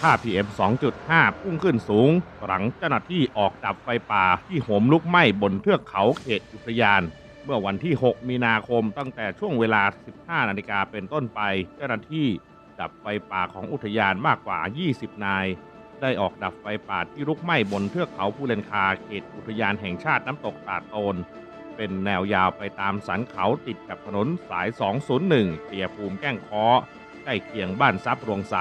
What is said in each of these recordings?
ค่า PM 2.5 พุ่งขึ้นสูง หลังเจ้าหน้าที่ออกดับไฟป่าที่โหมลุกไหม้บนเทือกเขาเขตอุทยาน เมื่อวันที่ 6 มีนาคมตั้งแต่ช่วงเวลา 15 นาฬิกาเป็นต้นไป เจ้าหน้าที่ดับไฟป่าของอุทยานมากกว่า 20 นาย ได้ออกดับไฟป่าที่ลุกไหม้บนเทือกเขาภูเลนคาเขตอุทยานแห่งชาติน้ำตกตาดโตนเป็นแนวยาวไปตามสันเขาติดกับถนนสาย 201เตียภูมิแก้งคอ ล้เคียงบ้านซับรวงไซ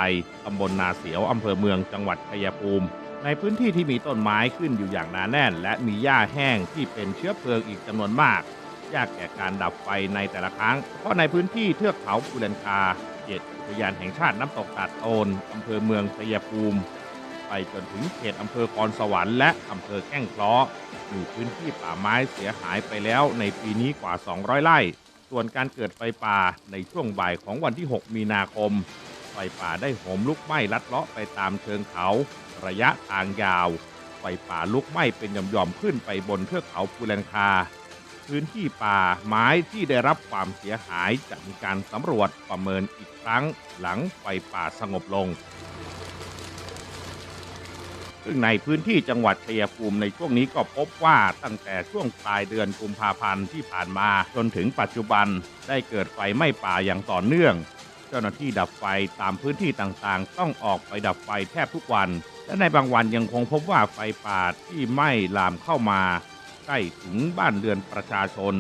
ตำบลนาเสียวอำเภอเมืองจังหวัดชัยภูมิ ในพื้นที่ที่มีต้นไม้ขึ้นอยู่อย่างหนาแน่น และมีหญ้าแห้งที่เป็นเชื้อเพลิงอีกจำนวนมากยากแก่การดับไฟในแต่ละครั้ง เพราะในพื้นที่เทือกเขาภูเลนคาเขตอุทยานแห่งชาติน้ำตกตาดโตนอำเภอเมืองชัยภูมิ ไปจนถึงเขตอำเภอคอนสวรรค์และอำเภอแก้งเคราะห์มีพื้นที่ป่าไม้เสียหายไปแล้วในปีนี้กว่า 200 ไร่ ส่วนการเกิดไฟป่าในช่วงบ่ายของวันที่ 6 มีนาคม ไฟป่าได้โหมลุกไหม้ลัดเลาะไปตามเชิงเขา ระยะทางยาว ไฟป่าลุกไหม้เป็นหย่อมๆขึ้นไปบนเทือกเขาภูแลนคา พื้นที่ป่าไม้ที่ได้รับความเสียหายจะมีการสำรวจประเมินอีกครั้งหลังไฟป่าสงบลง ซึ่งในพื้นที่จังหวัดชัยภูมิในช่วงนี้ก็พบว่าตั้งแต่ช่วงปลายเดือนกุมภาพันธ์ที่ผ่านมาจนถึงปัจจุบันได้เกิดไฟไหม้ป่าอย่างต่อเนื่อง เจ้าหน้าที่ดับไฟตามพื้นที่ต่างๆ ต้องออกไปดับไฟแทบทุกวัน และในบางวันยังคงพบว่าไฟป่าที่ไหม้ลามเข้ามาใกล้ถึงบ้านเรือนประชาชน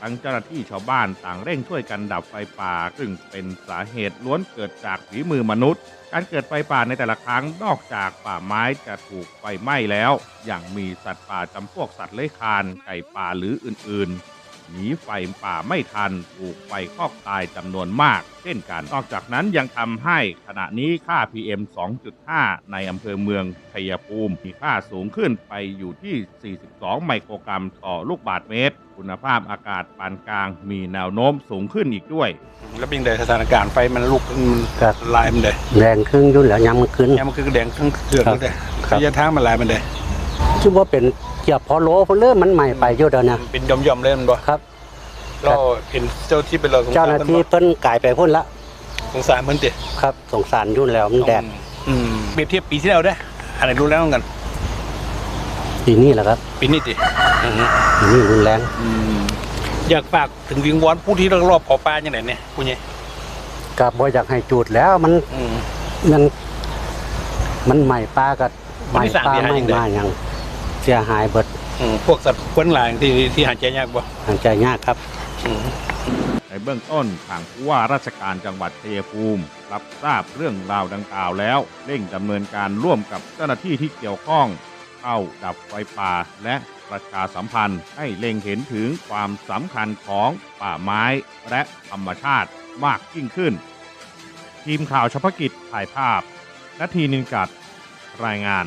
ทั้งเจ้าหน้าที่ชาวบ้านต่างเร่งช่วยกันดับไฟป่า ซึ่งเป็นสาเหตุล้วนเกิดจากฝีมือมนุษย์ การเกิดไฟป่าในแต่ละครั้งนอกจากป่าไม้จะถูกไฟไหม้แล้ว ยังมีสัตว์ป่าจำพวกสัตว์เลื้อยคลานไก่ป่าหรืออื่นๆ หนีไฟป่าไม่ทันถูกไฟคอกตายจำนวนมาก เช่นกัน นอกจากนั้นยังทำให้ขณะนี้ค่า PM 2.5 ในอำเภอเมืองชัยภูมิ มีค่าสูงขึ้นไปอยู่ที่ 42 ไมโครกรัมต่อลูกบาศก์เมตร คุณภาพอากาศปานกลางมีแนวโน้มสูงขึ้นอีกด้วย แล้วเป็นไงสถานการณ์ไฟมันลุกมันครับลายมันเลยแดงครึ่งยุ่นแล้วยามมันขึ้นเนี่ยมันคือแดงทั้งเกือกครับเลยครับระยะทางมันลายมันเลยชื่อว่าเป็นเกียบพอโลเพนเริ่มมันใหม่ไปเยอะเดี๋ยวนะเป็นย่อมๆเลยมันบ่ครับเราเห็นเจ้าที่เป็นเราสงเจ้าสารหน้าเพิ่นที่บ่เพิ่นกลายไปพุ่นละสงสารเพิ่นติครับสงสารยุ่นแล้วมันแดดอืมเปรียบเทียบปีที่แล้วได้ออะไรรู้แล้วกันปีนี้แหละครับปีนี้ติอือฮึปีนี้รุนแรงอืมอยากฝากถึงวิงวอนผู้ที่ลักลอบเผาป่าอย่างไรเนี่ยผู้ใหญ่กับบ่อยากให้จูดแล้วมันอืมมันมันใหม่ปลากับมัใหนม่มีสารปลาเสียหายไม่อย่างใดมาอย่างเสียหายเบิดอืมพวกสัตว์ควนหลายที่ที่หายใจยากบ่หายใจยากครับอืมในเบื้องต้นทางผู้ว่าราชการจังหวัดชัยภูมิ รับทราบเรื่องราวดังกล่าวแล้ว เร่งดำเนินการร่วมกับเจ้าหน้าที่ที่เกี่ยวข้อง เข้าดับไฟป่าและประชาสัมพันธ์ให้เล็งเห็นถึงความสำคัญของป่าไม้และธรรมชาติมากยิ่งขึ้น ทีมข่าวเฉพาะกิจถ่ายภาพนาทีนินกัดรายงาน